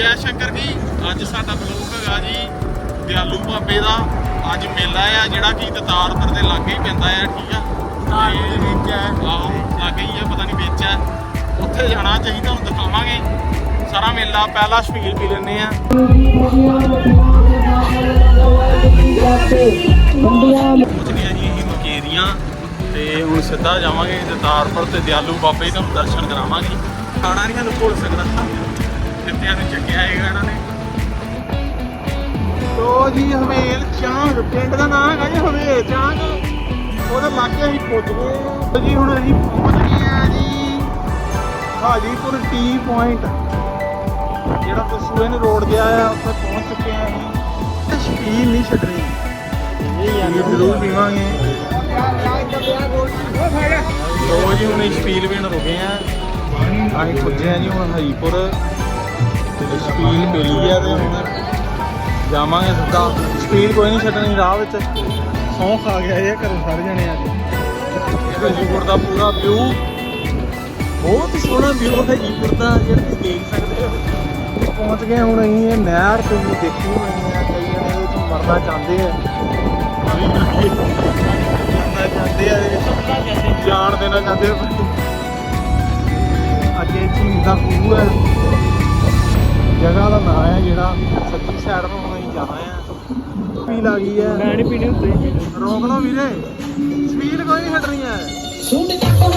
ਜੈ ਸ਼ੰਕਰ ਜੀ। ਅੱਜ ਸਾਡਾ ਬਲੌਗ ਹੈਗਾ ਜੀ ਦਿਆਲੂ ਬਾਬੇ ਦਾ। ਅੱਜ ਮੇਲਾ ਆ ਜਿਹੜਾ ਕਿ ਦਤਾਰਪੁਰ ਦੇ ਲਾਗੇ ਹੀ ਪੈਂਦਾ ਆ ਠੀਕ ਆ? ਲਾਗੇ ਤੇ- ਵਿੱਚ ਹੈ। ਆਹੋ ਲਾਗੇ ਹੀ ਆ ਪਤਾ ਨਹੀਂ ਵਿੱਚ ਆ। ਉੱਥੇ ਜਾਣਾ ਚਾਹੀਦਾ ਹੁਣ ਦਿਖਾਵਾਂਗੇ। ਸਾਰਾ ਮੇਲਾ ਪਹਿਲਾ ਸ਼ਪੀਲ ਪੀ ਲੈਣੇ ਆ। ਪਹੁੰਚਣੀਆਂ ਜੀ ਅਸੀਂ ਮਕੇਰੀਆਂ ਤੇ ਹੁਣ ਸਿੱਧਾ ਜਾਵਾਂਗੇ ਦਤਾਰਪੁਰ ਤੇ ਦਿਆਲੂ ਬਾਬੇ ਤੋਂ ਦਰਸ਼ਨ ਕਰਾਵਾਂਗੇ। ਖਾਣਾ ਨਹੀਂ ਸਾਨੂੰ ਭੁੱਲ ਸਕਦਾ। ਜਿੱਤਿਆਂ ਨੂੰ ਚੱਕਿਆ ਹੈਗਾ ਇਹਨਾਂ ਨੇ। ਤੋ ਜੀ, ਹਵੇਲ ਚਾਂਗ ਪਿੰਡ ਦਾ ਨਾਮ ਹੈਗਾ ਜੀ ਹਵੇਲ ਚਾਂਗ ਉਹਦੇ ਲਾਗੇ ਅਸੀਂ ਪੁੱਜ ਗਏ। ਜੀ, ਹੁਣ ਅਸੀਂ ਪਹੁੰਚ ਗਏ ਆ ਜੀ ਹਾਜੀਪੁਰ ਟੀ ਪੁਆਇੰਟ ਜਿਹੜਾ ਤਸੂਨ ਰੋਡ ਗਿਆ ਆ, ਉੱਥੇ ਪਹੁੰਚ ਚੁੱਕੇ ਆ ਅਸੀਂ ਸ਼ਪੀਲ ਨਹੀਂ ਛੱਡਣੀ। ਇਹ ਜ਼ਰੂਰ ਪੀਵਾਂਗੇ ਲੋ ਜੀ, ਹੁਣ ਸ਼ਪੀਲ ਪੀਣ ਰੁਕੇ ਆ ਅਸੀਂ ਪੁੱਜੇ ਆ ਜੀ ਹੁਣ ਹਰੀਪੁਰ ਸ਼ਪੀਲ ਲਈ ਆ ਤੇ ਹੁਣ ਜਾਵਾਂਗੇ ਸਿੱਧਾ। ਸ਼ਪੀਲ ਕੋਈ ਨਹੀਂ ਛੱਡਣੀ ਰਾਹ ਵਿੱਚ। ਸੌਂ ਖਾ ਗਿਆ ਇਹ ਘਰੋਂ ਸਾਰੇ ਜਣੇ ਆ ਜੀ ਹਰੀਪੁਰ ਦਾ ਪੂਰਾ ਵਿਊ ਬਹੁਤ ਸੋਹਣਾ ਵਿਊ ਹੈ ਹਰੀਪੁਰ ਦਾ ਜਿਹੜਾ ਤੁਸੀਂ ਦੇਖ ਸਕਦੇ ਹੋ। ਪਹੁੰਚ ਗਏ ਹੁਣ ਅਸੀਂ ਇਹ ਨਹਿਰ ਤੇ ਵੀ ਦੇਖੀ ਹੋਣੀ ਆ ਕਈ ਜਣੇ ਤੋਂ ਮਰਨਾ ਚਾਹੁੰਦੇ ਆ। ਮਰਨਾ ਚਾਹੁੰਦੇ ਆ ਜਾਣ ਦੇਣਾ ਚਾਹੁੰਦੇ ਆ। ਅੱਗੇ ਝੀਲ ਦਾ ਖੂਹ ਹੈ। ਜਗ੍ਹਾ ਦਾ ਨਾਮ ਹੈ ਜਿਹੜਾ ਸੱਜੀ ਸਾਈਡ ਨੂੰ ਹੁਣ ਅਸੀਂ ਜਾਣਾ ਆ ਪੀ ਲਾ ਗਈ ਹੈ। ਮੈਂ ਨਹੀਂ ਪੀਣੀ ਹੁੰਦੀ ਰੋਕ ਲਓ ਵੀਰੇ। ਸਪੀਡ ਕੋਈ ਨਹੀਂ ਛੱਡਣੀ ਹੈ।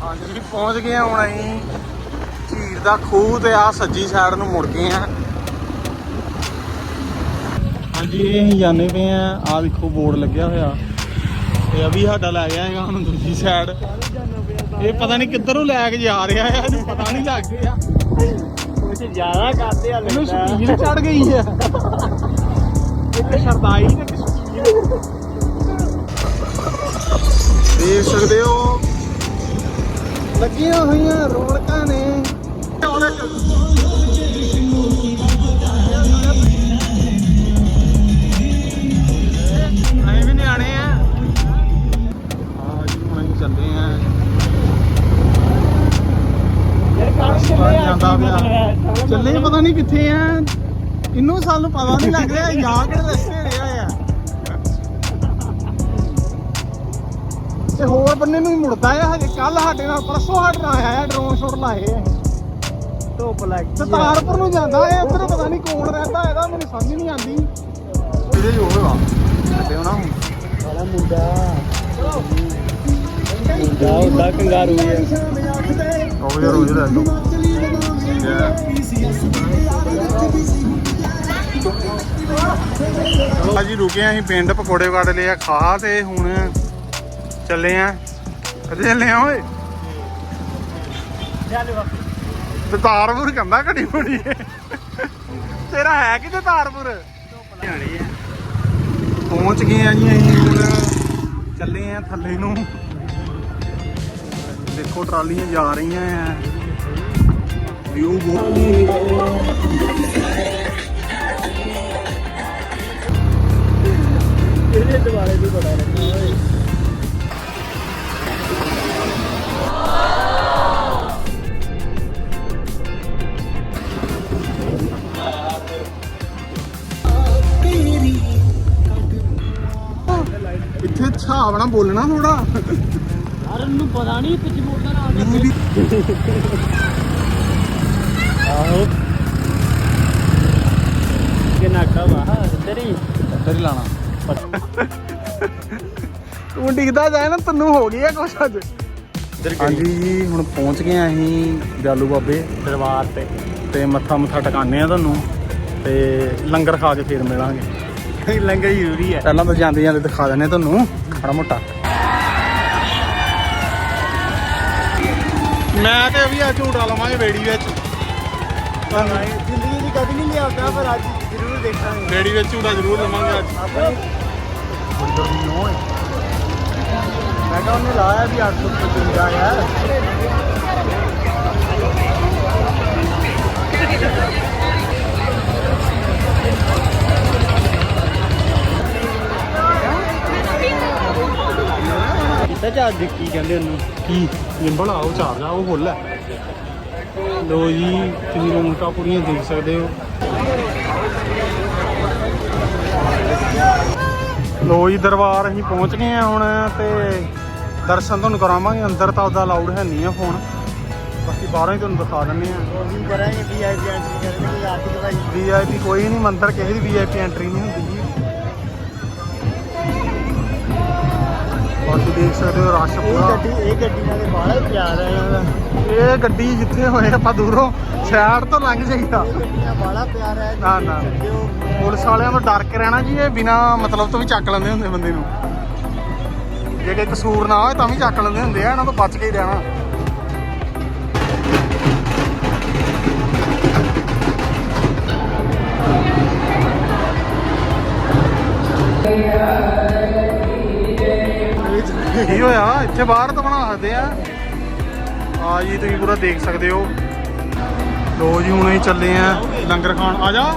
ਹਾਂਜੀ ਪਹੁੰਚ ਗਏ ਹੁਣ ਅਸੀਂ ਝੀਰ ਦਾ ਖੂਹ ਤੇ ਆ ਸੱਜੀ ਸਾਈਡ ਨੂੰ ਮੁੜ ਗਏ ਆ ਹਾਂਜੀ ਇਹ ਅਸੀਂ ਜਾਣੇ ਪਏ ਆ ਆ ਦੇਖੋ ਬੋਰਡ ਲੱਗਿਆ ਹੋਇਆ। ਤੇ ਅਭੀ ਸਾਡਾ ਲੈ ਗਿਆ ਹੈਗਾ ਹੁਣ ਦੂਜੀ ਸਾਈਡ ਇਹ ਪਤਾ ਨਹੀਂ ਕਿੱਧਰੋਂ ਲੈ ਕੇ ਜਾ ਰਿਹਾ ਹੈ ਇਹਨੂੰ ਪਤਾ ਨਹੀਂ ਲੱਗ ਰਿਹਾ ਕੁਝ ਜ਼ਿਆਦਾ ਕਰਦੇ ਆ ਇਹਨੂੰ ਸ਼ਕੀਨ ਚੜ ਗਈ ਹੈ ਇੱਕ ਸ਼ਰਦਾਈ ਤੇ ਇੱਕ ਸ਼ਕੀਨ ਦੇਖ ਸਕਦੇ ਹੋ। ਲੱਗੀਆਂ ਹੋਈਆਂ ਰੌਣਕਾਂ ਨੇ। ਸਾਨੂੰ ਪਤਾ ਨਹੀਂ ਲੱਗ ਰਿਹਾ ਯਾ ਕਿਹੜੇ ਰਸਤੇ ਰਿਹਾ ਆ। ਤੇ ਹੋਰ ਬੰਨੇ ਨੂੰ ਹੀ ਮੁੜਦਾ ਆ ਹਜੇ ਕੱਲ ਸਾਡੇ ਨਾਲ ਪਰਸੋਂ ਨਾਲ ਆਇਆ ਡਰੋਨ ਸ਼ੋਟ ਲਾਏ ਆ। ਧੁੱਪ ਲੱਗ ਤੇ ਤਾਰਪੁਰ ਨੂੰ ਜਾਂਦਾ ਹੈ ਉੱਧਰ ਪਤਾ ਨਹੀਂ ਕੌਣ ਰਹਿੰਦਾ ਇਹਦਾ ਮੈਨੂੰ ਸਮਝ ਨਹੀਂ ਆਉਂਦੀ। ਇਹਦੇ ਜੋ ਹੋਗਾ ਤੇ ਉਹਨਾਂ ਹੁਣ ਵਾਲਾ ਮੁੰਡਾ। ਮੁੰਡਾ ਹੁੰਦਾ ਕੰਗਾਰੂ ਹੈ ਉਹ ਯਾਰ ਉਹ ਚਲੋ ਜੀ ਰੁਕੇ ਆਂ ਅਸੀਂ ਪਿੰਡ ਪਕੌੜੇ ਕੱਢ ਲਿਆ ਖਾ ਤੇ ਹੁਣ ਚੱਲੇ ਆਂ। ਕਦੇ ਚੱਲੇ ਆਂ ਓਏ? ਤੇ ਤਾਰਪੁਰ ਕੰਦਾ ਘੜੀ ਮੁੜੀ। ਤੇਰਾ ਹੈ ਕਿਤੇ ਤਾਰਪੁਰ? ਪਹੁੰਚ ਗਏ ਆ ਜੀ ਅਸੀਂ ਹੁਣ। ਚੱਲੇ ਆ ਥੱਲੇ ਨੂੰ। ਦੇਖੋ ਟਰਾਲੀਆਂ ਜਾ ਰਹੀਆਂ ਆ। ਵਿਊ ਬਹੁਤ ਦੁਆਲੇ ਵੀ ਬੜਾ ਲੱਗਾ ਓਏ। ਇੱਥੇ ਹਿਸਾਬ ਨਾਲ ਬੋਲਣਾ ਥੋੜਾ ਯਾਰ ਨੂੰ ਪਤਾ ਨਹੀਂ ਪਿੱਛੇ ਮੋੜ ਦਾ ਨਾਮ ਵੀ ਆਹੋ। ਕਿ ਨਾਕਾ ਵਾ ਤੇਰੀ? ਹੀ ਲਾਣਾ ਤੂੰ ਡਿੱਗਦਾ ਜਾਏ ਨਾ ਤੈਨੂੰ ਹੋ ਗਈ ਆ ਕੁਛ ਅੱਜ। ਹਾਂਜੀ ਜੀ ਹੁਣ ਪਹੁੰਚ ਗਏ ਆ ਅਸੀਂ ਜਾਲੂ ਬਾਬੇ ਦਰਬਾਰ ਤੇ। ਤੇ ਮੱਥਾ ਮੱਥਾ ਟਿਕਾਣੇ ਆ ਤੁਹਾਨੂੰ ਤੇ ਲੰਗਰ ਖਾ ਕੇ ਫੇਰ ਮਿਲਾਂਗੇ। ਲੰਗਰ ਜ਼ਰੂਰੀ ਹੈ ਪਹਿਲਾਂ ਤਾਂ ਜਾਂਦੇ ਜਾਂਦੇ ਦਿਖਾ ਦਿੰਦੇ ਆ ਤੁਹਾਨੂੰ ਖੜਾ ਮੋਟਾ। ਮੈਂ ਤੇ ਵੀ ਅੱਜ ਝੂਟਾ ਲਵਾਂਗੇ ਵੇੜੀ ਵਿੱਚ। ਜ਼ਿੰਦਗੀ ਦੀ ਕਦੀ ਨਹੀਂ ਲਿਆਉਂਦਾ ਪਰ ਅੱਜ ਜ਼ਰੂਰ ਦੇਖਾਂਗੇ। ਵੇੜੀ ਵਿੱਚ ਝੂਟਾ ਜ਼ਰੂਰ ਲਵਾਂਗੇ ਅੱਜ। ਆਪਣੀ ਬੜੀ ਗਰਮੀ ਨੋ ਹੈ ਮੈਂ ਕਿਹਾ ਉਹਨੇ ਲਾਇਆ ਵੀ 855 ਯਾਰ ਕੀਤਾ ਚਾਰਜ ਕੀ ਕਹਿੰਦੇ ਉਹਨੂੰ ਕੀ ਗਿੰਬਲ ਆ ਉਹ ਚਾਰਜ ਆ ਉਹ ਫੁੱਲ ਹੈ ਲੋ ਜੀ ਤੁਸੀਂ ਰੌਣਕਾਂ ਪੂਰੀਆਂ ਦੇਖ ਸਕਦੇ ਹੋ ਲੋ ਜੀ ਦਰਬਾਰ ਅਸੀਂ ਪਹੁੰਚ ਗਏ ਆ ਹੁਣ ਤੇ ਦਰਸ਼ਨ ਤੁਹਾਨੂੰ ਕਰਾਵਾਂਗੇ ਅੰਦਰ ਤਾਂ ਉਹਦਾ ਅਲਾਉਡ ਹੈ ਨਹੀਂ ਆ ਫੋਨ ਬਾਕੀ ਬਾਹਰੋਂ ਹੀ ਤੁਹਾਨੂੰ ਦਿਖਾ ਦਿੰਦੇ ਆ ਉਹੀ ਕਰਾਂਗੇ ਵੀਆਈਪੀ ਐਂਟਰੀ ਕਰਨੀ ਆਪ ਹੀ ਭਾਈ ਵੀਆਈਪੀ ਕੋਈ ਨਹੀਂ ਮੰਦਰ ਕਿਸੇ ਦੀ ਵੀਆਈਪੀ ਐਂਟਰੀ ਨਹੀਂ ਹੁੰਦੀ ਜੀ। ਬਾਕੀ ਦੇਖ ਸਕਦੇ ਹੋ ਰਸ਼ ਇਹ ਪੂਰਾ। ਗੱਡੀ ਇਹ ਗੱਡੀ ਨਾਲ ਤੇ ਬਾਹਲਾ ਹੀ ਪਿਆਰ ਹੈ ਇਹਦਾ ਇਹ ਗੱਡੀ ਜਿੱਥੇ ਹੋਏ ਆਪਾਂ ਦੂਰੋਂ ਸਾਈਡ ਤੋਂ ਲੰਘ ਜਾਈਦਾ। ਗੱਡੀਆਂ ਬਾਹਲਾ ਪਿਆਰ ਹੈ। ਨਾ, ਨਾ। ਪੁਲਿਸ ਵਾਲਿਆਂ ਤੋਂ ਡਰ ਕੇ ਰਹਿਣਾ ਜੀ ਇਹ ਬਿਨਾ ਮਤਲਬ ਤੋਂ ਵੀ ਚੱਕ ਲੈਂਦੇ ਹੁੰਦੇ ਬੰਦੇ ਨੂੰ। ਜੇ ਕੋਈ ਕਸੂਰ ਨਾ ਹੋਵੇ ਤਾਂ ਵੀ ਚੱਕ ਲੈਂਦੇ ਹੁੰਦੇ ਆ ਇਹਨਾਂ ਤੋਂ ਬਚ ਕੇ ਹੀ ਰਹਿਣਾ। ਕੀ ਹੋਇਆ? ਇੱਥੇ ਬਾਹਰ ਤਾਂ ਬਣਾ ਸਕਦੇ ਆ। ਆ ਜੀ, ਤੁਸੀਂ ਪੂਰਾ ਦੇਖ ਸਕਦੇ ਹੋ। ਲੋ ਜੀ, ਹੁਣ ਅਸੀਂ ਚੱਲੇ ਆ ਲੰਗਰ ਖਾਣ। ਆ ਜਾ।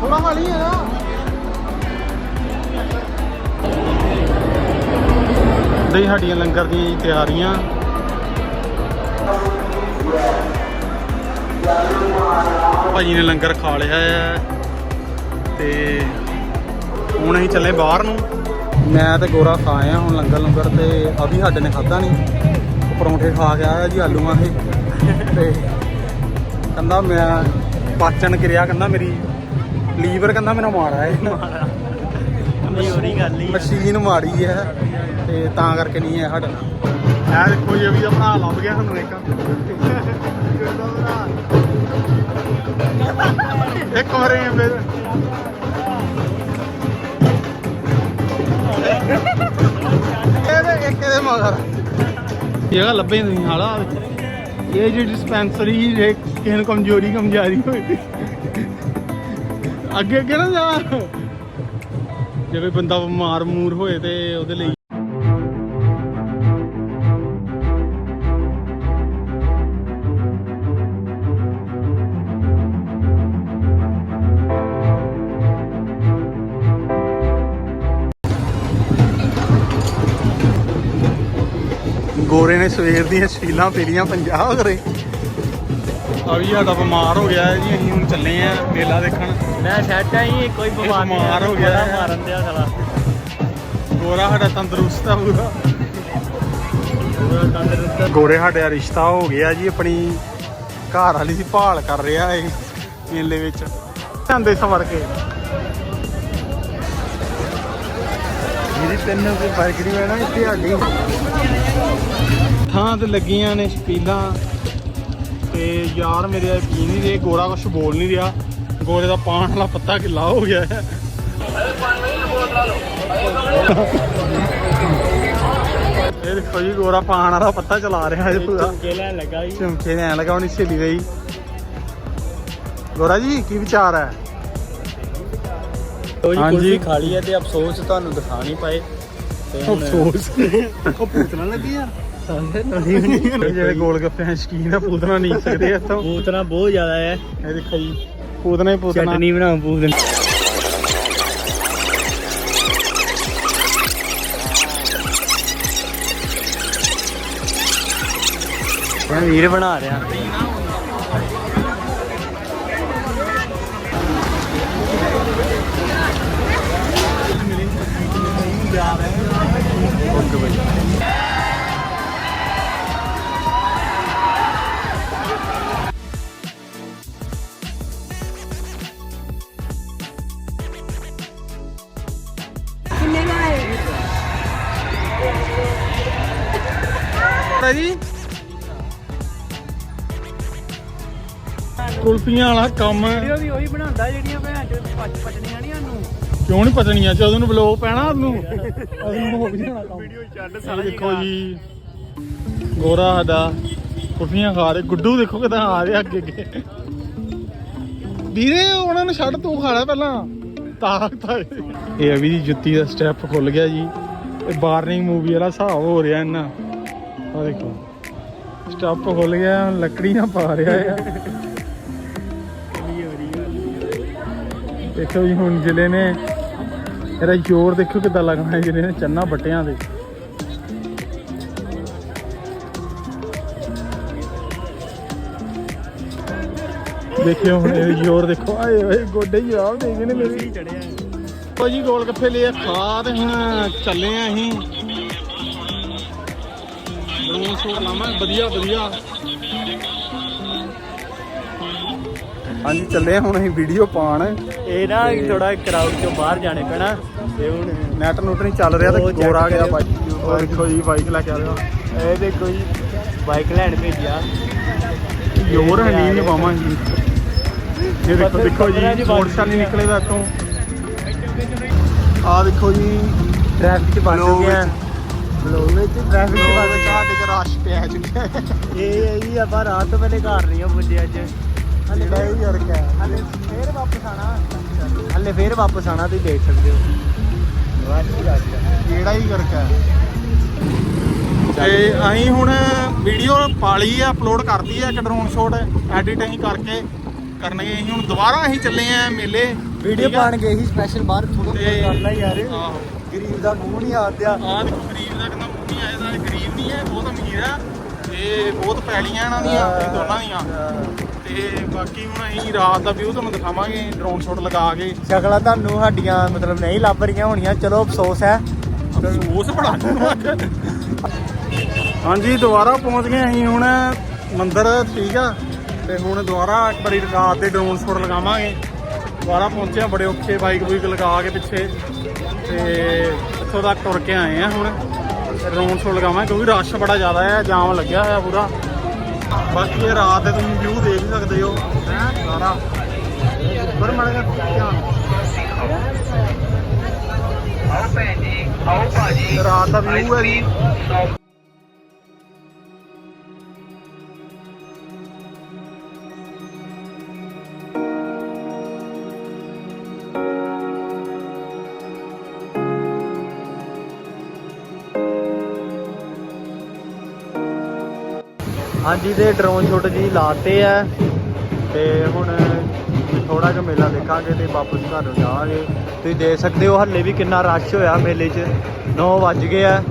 ਥੋੜਾ ਹਾਲੀ ਆ ਜਾ ਦੇ ਸਾਡੀਆਂ ਲੰਗਰ ਦੀਆਂ ਤਿਆਰੀਆਂ। ਭਾਜੀ ਨੇ ਲੰਗਰ ਖਾ ਲਿਆ ਹੈ। ਤੇ ਹੁਣ ਅਸੀਂ ਚੱਲੇ ਬਾਹਰ ਨੂੰ। ਮੈਂ ਤੇ ਗੋਰਾ ਖਾ ਆਇਆ ਹੁਣ ਲੰਗਰ ਲੰਗਰ ਤੇ ਅਭੀ ਸਾਡੇ ਨੇ ਖਾਦਾ ਨਹੀਂ ਉਹ ਪਰੌਂਠੇ ਖਾ ਕੇ ਆਇਆ ਜੀ ਆਲੂਆਂ ਦੇ ਤੇ ਕਹਿੰਦਾ ਮੈਂ ਪਾਚਨ ਕਿਰਿਆ ਕਹਿੰਦਾ ਮੇਰੀ ਲੀਵਰ ਕਹਿੰਦਾ ਮੇਰਾ ਮਾੜਾ ਹੈ ਕਮਜ਼ੋਰੀ ਗੱਲ ਹੀ ਮਸ਼ੀਨ ਮਾੜੀ ਹੈ ਤੇ ਤਾਂ ਕਰਕੇ ਨਹੀਂ ਹੈ ਸਾਡਾ। ਇਹ ਦੇਖੋ ਜੀ ਵੀ ਆਪਣਾ ਲੱਭ ਗਿਆ ਸਾਨੂੰ ਇੱਕ। ਇੱਕ ਵਾਰੀ ਮੇਰੇ ਇਹਦੇ ਇੱਕ ਇਹਦੇ ਮਗਰ ਜਗ੍ਹਾ ਲੱਭੇ ਨਹੀਂ ਹਾਲਾ ਇਹ ਜੀ ਡਿਸਪੈਂਸਰੀ ਜੇ ਕਿਸੇ ਨੂੰ ਕਮਜ਼ੋਰੀ, ਕਮਜ਼ਾਰੀ ਹੋਏ ਅੱਗੇ ਅੱਗੇ ਨਾ ਜਾ। ਜੇ ਕੋਈ ਬੰਦਾ ਬਿਮਾਰ ਮੂਰ ਹੋਏ ਤੇ ਉਹਦੇ ਲਈ ਨੇ ਸਵੇਰ ਦੀਆਂ ਛੀਲਾਂ ਪੀਲੀਆਂ 50 ਕਰੇ ਆ ਵੀ ਸਾਡਾ ਬਿਮਾਰ ਹੋ ਗਿਆ ਹੈ ਜੀ ਅਸੀਂ ਹੁਣ ਚੱਲੇ ਆ ਮੇਲਾ ਦੇਖਣ ਮੈਂ ਸੈੱਟ ਆ ਹੀ ਕੋਈ ਬਿਮਾਰ ਨਹੀਂ ਬਿਮਾਰ ਹੋ ਗਿਆ ਹੈ। ਮਾਰਨ ਦਿਆ ਸਾਲਾ ਗੋਰਾ ਸਾਡਾ ਤੰਦਰੁਸਤ ਆ ਪੂਰਾ ਪੂਰਾ ਤੰਦਰੁਸਤ ਗੋਰੇ ਸਾਡੇ ਦਾ ਰਿਸ਼ਤਾ ਹੋ ਗਿਆ ਜੀ ਆਪਣੀ ਘਰ ਵਾਲੀ ਦੀ ਭਾਲ ਕਰ ਰਿਹਾ ਹੈ ਮੇਲੇ ਵਿੱਚ ਜਾਂਦੇ ਸਵਰ ਕੇ ਮੇਰੀ ਤੈਨੂੰ ਕੋਈ ਫ਼ਰਕ ਨਹੀਂ ਪੈਣਾ ਇੱਥੇ ਸਾਡੀ ਥਾਂ ਤੇ ਲੱਗੀਆਂ ਨੇ ਸ਼ਪੀਲਾਂ। ਤੇ ਯਾਰ ਮੇਰੇ ਯਕੀਨ ਨਹੀਂ ਰਹੇ ਗੋਰਾ ਕੁਝ ਬੋਲ ਨਹੀਂ ਰਿਹਾ। ਗੋਰੇ ਦਾ ਪਾਣ ਵਾਲਾ ਪੱਤਾ ਕਿੱਲਾ ਹੋ ਗਿਆ। ਹੈ ਇਹ ਦੇਖੋ ਜੀ ਗੋਰਾ ਪਾਣ ਵਾਲਾ ਪੱਤਾ ਚਲਾ ਰਿਹਾ ਹੈ ਪੂਰਾ। ਝੁਮਕੇ ਲੈਣ ਲੱਗਾ ਜੀ। ਝੁਮਕੇ ਲਗਾ ਉਹਨੀ ਸਹੇਲੀ ਗਈ। ਗੋਰਾ ਜੀ ਕੀ ਵਿਚਾਰ ਹੈ? ਹਾਂਜੀ। ਖਾ ਲਈ ਹੈ ਤੇ ਅਫਸੋਸ ਤੁਹਾਨੂੰ ਦਿਖਾ ਨਹੀਂ ਪਾਏ। ਹੁਣ- ਅਫਸੋਸ? ਉਹ ਲੱਗੀ ਆ ਜਿਹੜੇ ਗੋਲ ਗੱਪੇ ਆ ਸ਼ਕੀਨ ਆ ਪੂਤਨਾ ਨਹੀਂ ਸਕਦੇ ਇੱਥੋਂ। ਪੂਤਨਾ ਬਹੁਤ ਜ਼ਿਆਦਾ ਹੈ। ਇਹ ਦੇਖੋ ਜੀ ਪੂਤਨਾ ਹੀ ਪੂਤਨਾ। ਚਟਨੀ ਬਣਾਉ ਪੂਤਨਾ। ਮੈਂ ਵੀਰ ਬਣਾ ਰਿਹਾ। ਓਕੇ ਬਾਈ। ਜੀ। ਕੁਲਫੀਆਂ ਵਾਲਾ ਕੰਮ ਵੀਡੀਓ ਵੀ ਉਹੀ ਬਣਾਉਂਦਾ ਜਿਹੜੀਆਂ ਭੈਣ ਚੋਦ ਪਚ ਪਚਣੀਆਂ ਨਹੀਂ ਸਾਨੂੰ। ਕਿਉਂ ਨਹੀਂ ਪਤਣੀਆਂ ਚ ਉਹਨੂੰ ਬਲੌਗ ਪੈਣਾ ਉਹਨੂੰ। ਉਹਨੂੰ ਹੋ ਵੀ ਜਾਣਾ ਕੰਮ। ਵੀਡੀਓ ਛੱਡ ਇਹ ਦੇਖੋ ਜੀ। ਗੋਰਾ ਸਾਡਾ। ਕੁਲਫੀਆਂ ਖਾ ਰਹੇ। ਗੁੱਡੂ ਦੇਖੋ ਕਿਦਾਂ ਆ ਰਿਹਾ ਅੱਗੇ ਅੱਗੇ। ਵੀਰੇ ਉਹਨਾਂ ਨੂੰ ਛੱਡ ਤੂੰ ਖਾ ਲੈ ਪਹਿਲਾਂ। ਤਾਕਤ ਆ ਇਹ। ਅਭੀ ਦੀ ਜੁੱਤੀ ਦਾ ਸਟੈਪ ਖੁੱਲ ਗਿਆ ਜੀ। ਇਹ ਬਾਰਨਿੰਗ ਮੂਵੀ ਵਾਲਾ ਹਿਸਾਬ ਹੋ ਰਿਹਾ ਇਹਨਾਂ। ਆ ਦੇਖੋ। ਸਟੱਪ ਖੁੱਲ ਗਿਆ, ਲੱਕੜੀ ਨਾਲ ਪਾ ਰਿਹਾ ਆ। ਦੇਖੋ ਜੀ, ਹੁਣ ਜ਼ਿਲ੍ਹੇ ਨੇ, ਇਹਦਾ ਜ਼ੋਰ ਦੇਖੋ ਕਿੱਦਾਂ ਲੱਗਣਾ ਹੈ, ਜ਼ਿਲ੍ਹੇ ਨੇ ਚੰਨਾ ਬੱਟਿਆਂ ਦੇ ਦੇਖਿਓ ਹੁਣ ਇਹ ਜ਼ੋਰ ਦੇਖੋ, ਆਏ ਓਏ ਗੋਡੇ ਹੀ ਆਪ ਦੇ ਗਏ ਨੇ ਮੇਰੇ ਚੜਿਆ ਗੋਲ ਗੱਫੇ ਲਈ ਖਾ ਤੇ ਹੁਣ ਚੱਲੇ ਆਂ ਅਸੀਂ। ਲਾਵਾਂ ਵਧੀਆ ਵਧੀਆ। ਹਾਂਜੀ ਚੱਲੇ ਹੁਣ ਅਸੀਂ ਵੀਡੀਓ ਪਾਣ ਇਹ ਨਾ ਥੋੜਾ ਕਰਾਊਡ ਚੋਂ ਬਾਹਰ ਜਾਣੇ ਪੈਣਾ। ਤੇ ਹੁਣ ਨੈਟ ਨੂਟ ਨਹੀਂ ਚੱਲ ਰਿਹਾ ਤੇ ਗੋਰ ਆ ਗਿਆ। ਬਾਈਕ ਉਹ ਦੇਖੋ ਜੀ ਬਾਈਕ ਲੈ ਕੇ ਆ ਰਿਹਾ। ਇਹ ਦੇਖੋ ਜੀ ਬਾਈਕ ਲੈਣ ਭੇਜਿਆ। ਜ਼ੋਰ ਹੈ ਨਹੀਂ ਨਹੀਂ ਪਾਵਾਂਗੇ। ਇਹ ਦੇਖੋ ਦੇਖੋ ਜੀ ਮੋਟਰਸਾਈਕਲ ਨਹੀਂ ਨਿਕਲੇਦਾ ਇੱਥੋਂ। ਆ ਦੇਖੋ ਜੀ ਟ੍ਰੈਫਿਕ ਚ ਬਣ Vlog ਬਲੌਗ ਵਿੱਚ ਟ੍ਰੈਫਿਕ ਬਣ ਚੁੱਕੇ ਸਾਡੇ ਚ ਰਸ਼ ਪਿਆ ਚੁੱਕਿਆ ਇਹ ਹੈ ਜੀ ਆਪਾਂ ਰਾਤ ਤੋਂ ਪਹਿਲੇ ਘਰ ਨਹੀਂ ਪੁੱਜੇ ਅੱਜ। ਹਲੇ ਜਿਹੜਾ ਇਹ ਫ਼ਰਕ ਹੈ ਹਲੇ ਫੇਰ ਵਾਪਸ ਆਣਾ ਹਲੇ ਫੇਰ ਵਾਪਸ ਆਣਾ ਤੁਸੀਂ ਦੇਖ ਸਕਦੇ ਹੋ। ਕਿਹੜਾ ਹੀ ਕਰਕੇ ਤੇ ਅਸੀਂ ਹੁਣ ਵੀਡੀਓ ਪਾ ਲਈ ਆ ਅਪਲੋਡ ਕਰਤੀ ਆ ਇੱਕ ਡਰੋਨ ਸ਼ਾਟ ਐਡਿਟ ਅਸੀਂ ਕਰਕੇ ਕਰਨਗੇ। ਅਸੀਂ ਹੁਣ ਦੁਬਾਰਾ ਅਸੀਂ ਚੱਲੇ ਆ ਮੇਲੇ। ਵੀਡੀਓ? ਪਾਣ ਗਏ ਸੀ ਸਪੈਸ਼ਲ ਬਾਹਰ ਥੋੜਾ ਕਰਨਾ ਯਾਰ। ਆਹੋ। ਗਰੀਬ ਦਾ ਮੂੰਹ ਨਹੀਂ ਆਦਿਆ। ਆਹ ਦੇਖੋ ਗਰੀਬ ਦਾ ਕਿੰਨਾ ਮੂੰਹ ਨਹੀਂ ਆਇਆ ਦਾ ਗਰੀਬ ਨਹੀਂ ਹੈ ਬਹੁਤ ਅਮੀਰ ਆ ਤੇ ਬਹੁਤ ਪੈਲੀਆਂ ਇਹਨਾਂ ਦੀਆਂ ਇਹ ਦੋਨਾਂ ਦੀਆਂ। ਤੇ ਬਾਕੀ ਹੁਣ ਅਸੀਂ ਰਾਤ ਦਾ ਵਿਊ ਤੁਹਾਨੂੰ ਦਿਖਾਵਾਂਗੇ ਡਰੋਨ ਸ਼ਾਟ ਲਗਾ ਕੇ। ਸ਼ਕਲਾਂ ਤੁਹਾਨੂੰ ਸਾਡੀਆਂ ਮਤਲਬ ਨਹੀਂ ਲੱਭ ਰਹੀਆਂ ਹੋਣੀਆਂ। ਚਲੋ ਅਫਸੋਸ ਹੈ। ਉਸ ਬੜਾ ਹਾਂਜੀ ਦੁਬਾਰਾ ਪਹੁੰਚ ਗਏ ਅਸੀਂ ਹੁਣ। ਮੰਦਿਰ ਠੀਕ ਆ। ਤੇ ਹੁਣ ਦੁਬਾਰਾ ਇੱਕ ਵਾਰੀ ਰਾਤ ਦੇ ਡਰੋਨ ਸ਼ਾਟ ਲਗਾਵਾਂਗੇ। ਦੁਬਾਰਾ ਪਹੁੰਚੇ ਆ ਬੜੇ ਔਖੇ ਬਾਈਕ ਬੂਈਕ ਲਗਾ ਕੇ ਪਿੱਛੇ। ਤੇ ਇੱਥੋਂ ਤੱਕ ਤੁਰ ਕੇ ਆਏ ਆ ਹੁਣ। ਡਰੋਨ ਸ਼ਾਟ ਲਗਾਵਾਂਗੇ ਕਿਉਂਕਿ ਰਸ਼ ਬੜਾ ਜ਼ਿਆਦਾ ਹੈ ਜਾਮ ਲੱਗਿਆ ਹੋਇਆ ਪੂਰਾ। ਬਾਕੀ ਇਹ ਰਾਤ ਦੇ ਤੁਸੀਂ ਵਿਊ ਦੇਖ ਸਕਦੇ ਹੋ। ਸਾਰਾ। ਪਰ ਮੜਾ ਧਿਆਨ। ਆਓ ਭੈਣ ਜੀ ਆਓ ਭਾਜੀ। ਰਾਤ ਦਾ ਵਿਊ ਹੈ ਹਾਂਜੀ, ਤੇ ਡਰੋਨ ਸ਼ਾਟ ਜੀ ਲਾਤੇ ਆ। ਤੇ ਹੁਣ ਥੋੜਾ ਜਿਹਾ ਮੇਲਾ ਦੇਖਾਂਗੇ ਤੇ ਵਾਪਸ ਘਰ ਨੂੰ ਜਾਵਾਂਗੇ। ਤੁਸੀਂ ਦੇਖ ਸਕਦੇ ਹੋ, ਹੱਲੇ ਵੀ ਕਿੰਨਾ ਰਸ਼ ਹੋਇਆ ਮੇਲੇ 'ਚ। 9 ਵੱਜ ਗਏ ਆ।